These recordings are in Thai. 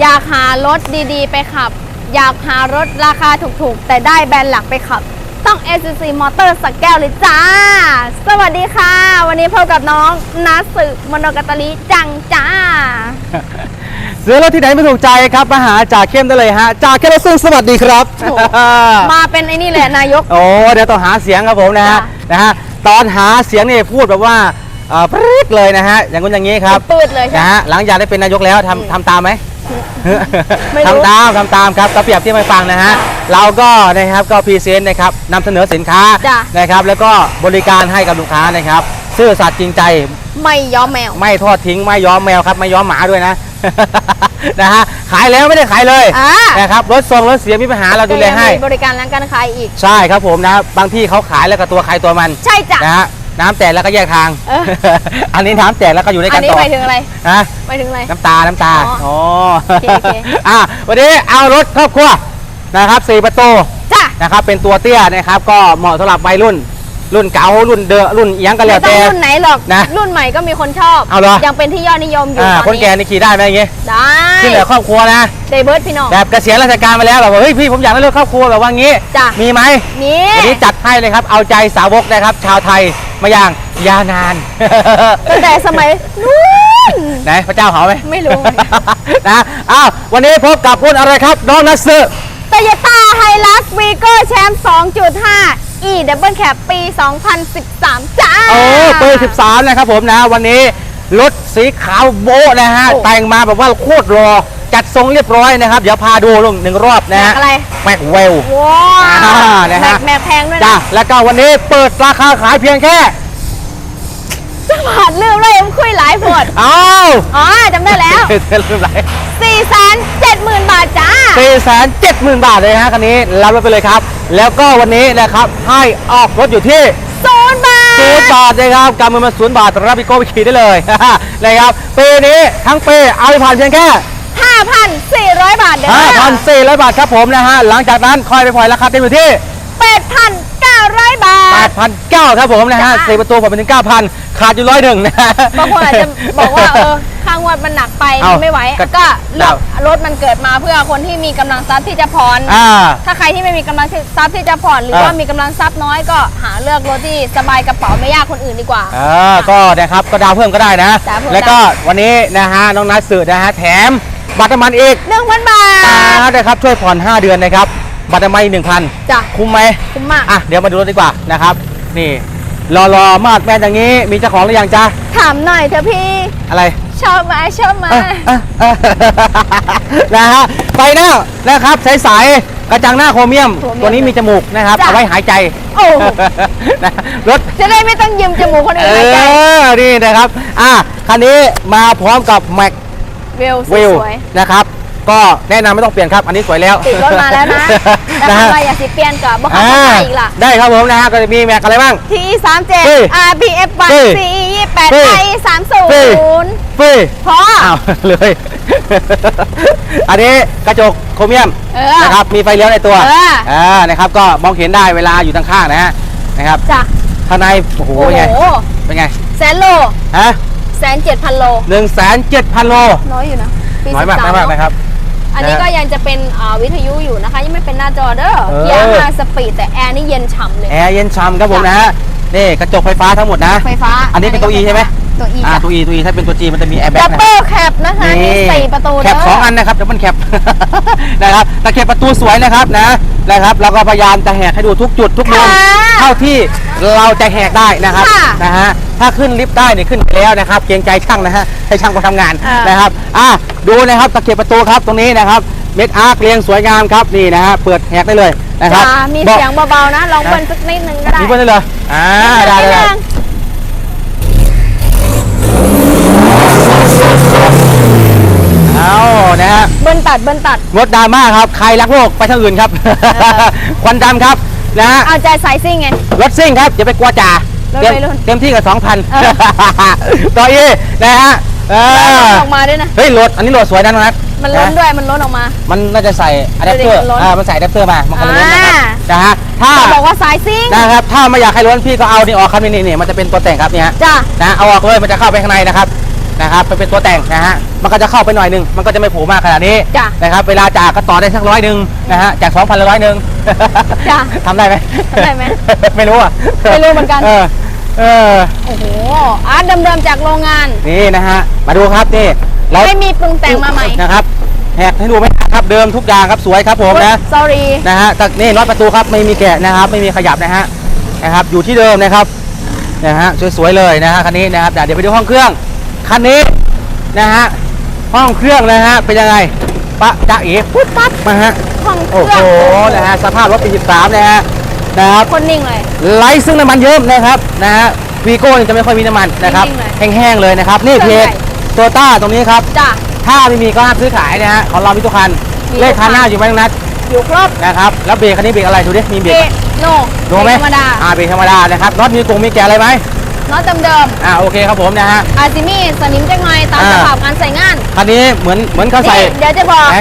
อยากหารถดีๆ ไปขับ อยากหารถราคาถูกๆ แต่ได้แบรนด์หลักไปขับ ต้อง SCC Motor สักแก้วเลยจ้า สวัสดีค่ะ วันนี้พบกับน้องนัสสึมโนกาตาลิจังจ้า ซื้อรถที่ไหนไม่ถูกใจครับมาหาจ่าเข้มได้เลยฮะจ่าเข้มรถซึ่งสวัสดีครับ โอ้โห มาเป็นไอ้นี่เลยนายก โอ้เดี๋ยวต้องหาเสียงครับผมนะฮะจ้ะ นะฮะตอนหาเสียงนี่พูดแบบว่าเอ่อปรี๊ดเลยนะฮะอย่างนู้นอย่างนี้ครับปืดเลยใช่นะไหม ฮะหลังจากได้เป็นนายกแล้วทำทำตามไหม ไม่รู้ ทำตามทำตามครับก็เปรียบเทียบให้ฟังนะฮะ เราก็นะครับก็พรีเซนต์นะครับนำเสนอสินค้าจ้ะ นะครับ แล้วก็บริการให้กับลูกค้านะครับ ซื่อสัตย์จริงใจ ไม่ยอมแมว ไม่ทอดทิ้ง ไม่ย้อมแมวครับ ไม่ย้อมหมาด้วยนะ นะฮะ ขายแล้วไม่ได้ขายเลยอ่า นะครับ รถทรงรถเสียมีปัญหาเราดูแลให้มีบริการร้านการขายอีก ใช่ครับผมนะ บางที่เขาขายแล้วก็ตัวใครตัวมัน ใช่จ้ะ นะฮะ น้ำแตกแล้วก็แยกทาง เออ อันนี้น้ำแตกแล้วก็อยู่ด้วยอักันนนี้ต่อหมายถึงอะไรนะหมายถึงอะไร น้ำตา น้ำตาอ๋ออ๋อ๋อโอเคโอเค อะวันนี้เอารถครอบครัวนะครับสี่ประตู จ้ะ นะครับเป็นตัวเตี้ยนะครับก็เหมาะสำหรับวัยรุ่น รุ่นเก๋ารุ่นเดอะรุ่นเอียงกันไม่แล้วต้อแต่งรุ่นไหนหรอก นะรุ่นใหม่ก็มีคนชอบ เอาเหรอ ยังเป็นที่ยอดนิยมอยู่อ่าตอนคนแก่นี้ นี่ขี่ได้ไหมอย่างงี้ได้ที่เหลือครอบครัวนะเดเบิร์ดพี่น้อง แบบเกษียณราชการมาแล้วแบบว่าเฮ้ยพี่ผมอยากได้รถครอบครัวแบบว่างี้ จ้ะ มีไหมนี่ วันนี้จัดให้เลยครับ เอาใจสาวกนะครับ ชาวไทยมาอย่างยาวนาน ตั้งแต่สมัยนู้น ไหนพระเจ้าเขาไหมไม่รู้ นะอ้าววันนี้พบกับรุ่นอะไรครับ น้องนัสซึโตโยต้าไฮลักซ์วีโก้แชมป์2.5 E Double Cab ปี 2013 จ้า โอ้เบอร์13 นะครับผมนะ วันนี้รถสีขาวโบ๊ะนะฮะ โอ้แต่งมาแบบว่าโคตรรอ จัดทรงเรียบร้อยนะครับ เดี๋ยวพาดูลงหนึ่งรอบนะฮะแม็กอะไร แม็กเวล ว้าอ่าวนะแม็ฮะกแม็กแพงด้วยจ้านะ แล้วก็วันนี้เปิดราคาขายเพียงแค่ จะผ่านลืมเลยผมคุยหลายผดอ้าวอ๋อจำได้แล้วเริ่มไหล470,000บาทจ้าสี่แสนเจ็ดหมื่นบาทเลยฮะคันนี้รับรถไปเลยครับ แล้วก็วันนี้นะครับให้ออกรถอยู่ที่ศูนย์บาทศูนย์บาทนะครับกำมือมาศูนย์บาทรับพี่โก้ไปขี่ได้เลยนะครับปีนี้ทั้งปีเอาไปผ่านเพียงแค่5,400 บาทเด้อ5,400 บาทครับผมนะฮะ หลังจากนั้นค่อยไปผ่อนราคาเต็มอยู่ที่8,900บาท 8,900ครับผมนะฮะจ้าสี่ประตูผมเป็นถึง9,000 ขาดอยู่ร้อยหนึ่งนะฮะ บางคนอาจจะบอกว่าเออค่างวดมันหนักไปเอ้าไม่ไหวก็ก็รเดาถรถมันเกิดมาเพื่อคนที่มีกำลังทรัพย์ที่จะผ่อนอ่า ถ้าใครที่ไม่มีกำลังทรัพย์ที่จะผ่อน หรือเออว่ามีกำลังทรัพย์น้อยก็หาเลือกรถที่สบายกระเป๋าไม่ยากคนอื่นดีกว่าอ่าก็นะครับก็ดาวเพิ่มก็ได้นะดาวเพิ่มแล้วก็วันนี้นะฮะน้องนัทสื่อนะฮะแถมบัตรน้ำมันอีก1,000บาท นะครับช่วยผ่อน 5 เดือนนะครับ บัตรน้ำมันอีก1,000จ้ะ คุ้มไหมคุ้มมาก อะเดี๋ยวมาดูรถดีกว่านะครับ นี่รอรอมาดแมนอย่างนี้ มีเจ้าของหรือยังจ๊ะถามหน่อยเถอะพี่ อะไร ชอบไหมชอบไหมเอ้ยเอ้ยเอ้ยนะฮะไฟหน้านะครับใสๆกระจังหน้าโครเมียม ตัวนี้มีจมูกนะครับจ้ะเอาไว้หายใจโอ้โหนะรถ จะได้ไม่ต้องยืมจมูกคนเออื่นหายใจ อ นี่นะครับ อะคันนี้มาพร้อมกับแม็กเวลสวิววยนะครับ ก็แนะนำไม่ต้องเปลี่ยนครับ อันนี้สวยแล้วๆติดรถมาแล้วนะแต่นะฮะทำไมอย่าสิเปลี่ยนกับบอกเขาอ่าจะอีกล่ะ ได้ครับผมนะฮะก็จะมีแม็กอะไรบ้าง ทีสามเจ็ดเฮ้ย RBF เฮ้ย1 CE ยี่แปดเฮ้ยไอสามศูเฮ้ยนย์ฟรีพออ้าวเลย อันนี้กระจกโครเมียมเออ นะครับมีไฟเลี้ยวในตัวเอออ่านะครับก็มองเห็นได้เวลาอยู่ทางข้างนะฮะนะครับจ้ะข้างในโอ้โหโอ้เป็นไงโหเป็นไงแสนโลฮะแสนเจ็ดพันโล หนึ่งแสนเจ็ดพันโลน้อยอยู่นะปีน้อยมาก13น้อยมากนะครับ อันนี้นะก็ยังจะเป็นอ่าวิทยุอยู่นะคะ ยังไม่เป็นหน้าจอเด้อเออเกียร์ห้าสปีดแต่แอร์นี่เย็นฉ่ำเลย แอร์เย็นฉ่ำครับผมจ้ะนะฮะนี่กระจกไฟฟ้าทั้งหมดนะ ไฟฟ้า อันนี้เป็นตัว E ใช่ไหม ตัว E อ่าจ้ะตัว E ตัว E ถ้าเป็นตัว G มันจะมีแอร์แบ็ดักบนะเบิลแคปนะคะนี่สี่ประตูแคเด้ปสองอันนะครับดับเบิลแคป นะครับตะเข็บประตูสวยนะครับนะนะครับเราก็พยายามจะแหกให้ดูทุกจุดทุกมุม ค่ะเท่าที่เราจะแหกได้นะครับค่ะนะฮะถ้าขึ้นลิฟต์ได้เนี่ยขึ้นไปแล้วนะครับ เกรงใจช่างนะฮะให้ช่างมาทำงานอ่านนะครับอะดูนะครับตะเข็บประตูครับตรงนี้นะครับเม็ดอาร์คเรียงสวยงามครับนี่นะฮะเปิดแหกได้เลยนะครับจ้ะมีบอกเสียงเบาๆนะลองเบิ้ลสักนิดนึงก็ได้ มีเบิ้ลได้เลยอ่าได้นิดได้นึได้ง เอานะฮะ เบิ้ล ตัดเบิ้ลตัด งดดราม่าครับ ใครรักโลกไปทางอื่นครับ ควันดำครับนะฮะเอาใจใส่ซิ่งไง รถซิ่งครับอย่าไปกลัวจ่ารถเต็มวัยรุ่นเต็มที่กับเออ 2,000ต่ออีนะฮะเอแล้วอออกมาด้วยนะ เฮ้ยรถอันนี้รถสวยนะน้องนัทมันล้นนะด้วยมันล้นออกมา มันน่าจะใส่อะแดปเตอร์มันล้นอ่า มันใส่อะแดปเตอร์มา มันก็เลยล้นนะครับ อ่า นะฮะ ถ้าจะบอกว่าสายซิ่งนะครับ ถ้าไม่อยากให้ล้นพี่ก็เอานี่ออกครับนี่นี่นี่มันจะเป็นตัวแต่งครับเนี่ยฮะจ้ะนะ เอาออกเลย มันจะเข้าไปข้างในนะครับ นะครับไปเป็นตัวแต่งนะฮะมันก็จะเข้าไปหน่อยหนึงมันก็จะไม่โผล่มากขนาดนี้จ้ะนะครับเวลาจากก็ต่อได้สักร้อยหนึ่งนะฮะจากสองพันละร้อยหนึ่งจ้ะทำได้ไหมทำได้ไหม ไม่รู้อะไม่รู้เหมือนกัน เออเออโอ้โหอาร์ตเดิมๆจากโรงงาน นี่นะฮะมาดูครับนี่เราไม่มีปรุงแต่งมาใหม่นะครับแหกให้ดูไหมครับเดิมทุกอย่างครับสวยครับผมนะ sorry นะฮะแต่นี่น็อตประตูครับไม่มีแกะนะครับ ไม่มีขยับนะฮะนะครับ อยู่ที่เดิมนะครับนะฮะสวยๆเลยนะฮะคันนี้นะครับเดี๋ยวไปดูห้องเครื่อง คันนี้นะฮะห้องเครื่องนะฮะเป็นยังไงปะจ๊ะเอ๋ปุ๊บปั๊บมาฮะห้องเคโอ้รื่โหองนะฮะสภาพรถปี13นะฮะนะครับคนนิ่งเลย ไร้ซึ่งน้ำมันเยิ้มนะครับนะฮะวีโก้จะไม่ค่อยมีน้ำมันนะครับจริงๆเลยแห้งๆเลยนะครับนี่เคเพรื่องจใหญ่โตต้าตรงนี้ครับ จ้ะ ถ้าไม่มีก็ห้ามซื้อขายนะฮะของเรามีทุกคันมีเลขทุกคัคันนหน้าอยู่ไหมน้องนัทอยู่ครบนะครับแล้วเบรกคันนี้เบรกอะไรดูดิมีเบรเบกโนดูไหมธรรมดา อ่าเบรกธรรมดานะครับน็อตมีกรงมีแกะอะไรไหม น็อตเดิมอ่าโอเคครับผมนะฮะๆอาซิมี่สนิมจังหน่อยตามอ่าสภาพการใส่งานคันนี้เหมือนเหมือนเขาใส่นี่เดี๋ยวจะบอก ไหน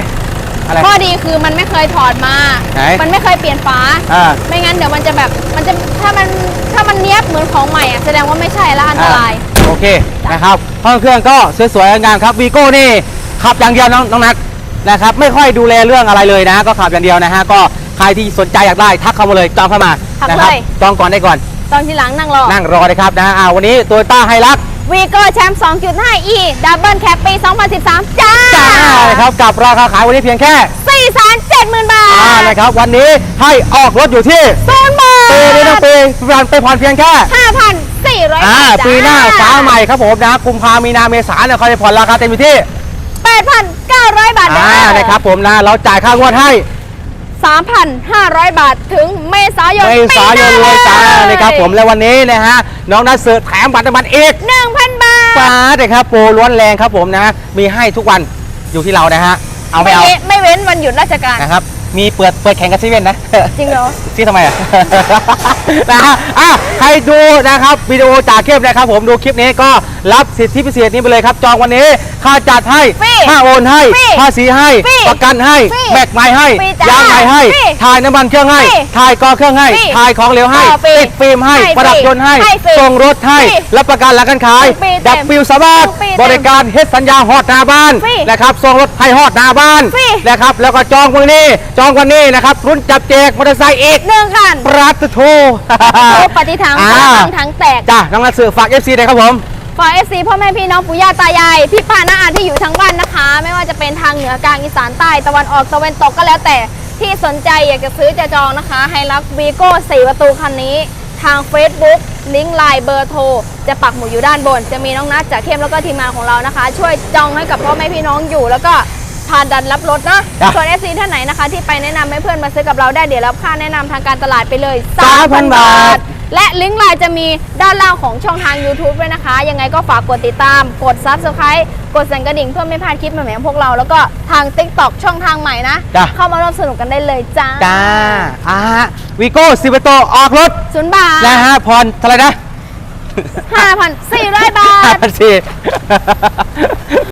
อะไร ข้อดีคือมันไม่เคยถอดมา ไหน มันไม่เคยเปลี่ยนฝา อ่า ไม่งั้นเดี๋ยวมันจะแบบ มันจะ ถ้ามัน ถ้ามันเนี้ยบเหมือนของใหม่อะแสดงว่าไม่ใช่แล้วอันตราย อ่โอเคนะครับห้องเครื่องก็สวยๆงามๆครับวีโก้นี่ขับอย่างเดียวน้องน้องนัทนะครับไม่ค่อยดูแลเรื่องอะไรเลยนะ ก็ขับอย่างเดียวนะฮะก็ใครที่สนใจอยากได้ทักเข้ามาเลยจองเข้ามาทักนะครัเลย จองก่อนได้ก่อน ตอนที่หลังนั่งรอ นั่งรอเลยครับนะอ่าวันนี้ตัวต้าไฮรักวีโก้แชมป์ 2.5 e ดับเบิลแคปปี 2013 จ้าจ้านะครับกับราคาขายวันนี้เพียงแค่4 7 0 0 0 0บาทอ่านะครับวันนี้ให้ออกรถอยู่ที่ศูนย์บาทปีนี้ต้องปีผ่านไปผ่อนเพียงแค่ 5,400อ่าบาทจ้ปีหน้าฟ้าใหม่ครับผมนะกุมภามีนาเมษาเนี่ยเขาจะผ่อนราคาเต็มอยู่ที่ 8,900 บาทอ่านะครับผมนะเราจ่ายค่างวดให้ 3,500 บาทถึงเมษายนเมษายนเลยจ้านะครับผมและวันนี้นะฮะน้องนัทเสิร์ฟแถมบัตรน้ำมันอีก 1,000 บาทฟ้าเลยครับโปรล้วนแรงครับผมนะ มีให้ทุกวันอยู่ที่เรานะฮะเอาไม่เอาว้ไม่เว้นวันหยุดราชการนะครับ มีเปิดเปิดแข่งกันซีเว่นนะ จริงเหรอที่ทำไมอะ นะฮะอะใครดูนะครับวิดีโอจากคลิปนะครับผมดูคลิปนี้ก็รับสิทธิพิเศษนี้ไปเลยครับ จองวันนี้ ค่าจัดให้ ฟรีค่าโอนให้ ฟรีภาษีให้ ฟรีประกันให้ ฟรีแม็กไม้ให้ ฟรีจ้ายางใหม่ให้ ฟรีถ่ายน้ำมันเครื่องให้ ฟรีถ่ายกอเครื่องให้ ฟรีถ่ายของเหลวให้ ต่อฟรีติดฟิล์มให้ ให้ประดับฟรียนต์ให้ ให้ฟรีส่งรถให้ ฟรีรับประกันหลังการขายฟรีเต็มดับฟิวสามารถฟรีเต็มบริการเฮ็ดสัญญาฮอดหน้าบ้านฟรีนะครับ ส่งรถให้ฮอดหน้าบ้านฟรี นะครับ แล้วก็จองวันนี้จองวันนี้นะครับ รุ่นจับแจกมอเตอร์ไซค์อีกหนึ่งคันปราตโทโอ้ปฏิทังอ่าปฏิทังทั้งแตก จ้าน้องนัทสื่อฝาก FC เลยครับผม ฝากเอฟซีพ่อแม่พี่น้องปู่ย่าตายายพี่ป้าน้าอาที่อยู่ทั้งบ้านนะคะ ไม่ว่าจะเป็นทางเหนือกลางอีสานใต้ตะวันออกตะวันตกก็แล้วแต่ที่สนใจอยากจะซื้อจะจองนะคะไฮรักวีโก้4ประตูคันนี้ ทาง Facebook ลิงก์ไลน์เบอร์โทรจะปักหมุดอยู่ด้านบน จะมีน้องนัทจากเข้มแล้วก็ทีมงานของเรานะคะ ช่วยจองให้กับพ่อแม่พี่น้องอยู่แล้วก็ พาดันรับรถนะจ้ะ ส่วน FC ท่านไหนนะคะ ที่ไปแนะนำให้เพื่อนมาซื้อกับเราได้เดี๋ยวรับค่าแนะนำทางการตลาดไปเลย3,000 บาท และลิงก์ไลน์จะมีด้านล่างของช่องทาง YouTube ด้วยนะคะ ยังไงก็ฝากกดติดตาม กด Subscribe กดสั่นกระดิ่งเพื่อไม่พลาดคลิปใหม่ๆของพวกเรา แล้วก็ทาง TikTok ช่องทางใหม่นะ จ้ะ เข้ามาร่วมสนุกกันได้เลยจ้าจ้าอ่าวีโก้สิบโตออกรถศูนย์บาทนะฮะพรเท่าไหร่นะ5,400บาทห้าพันสี่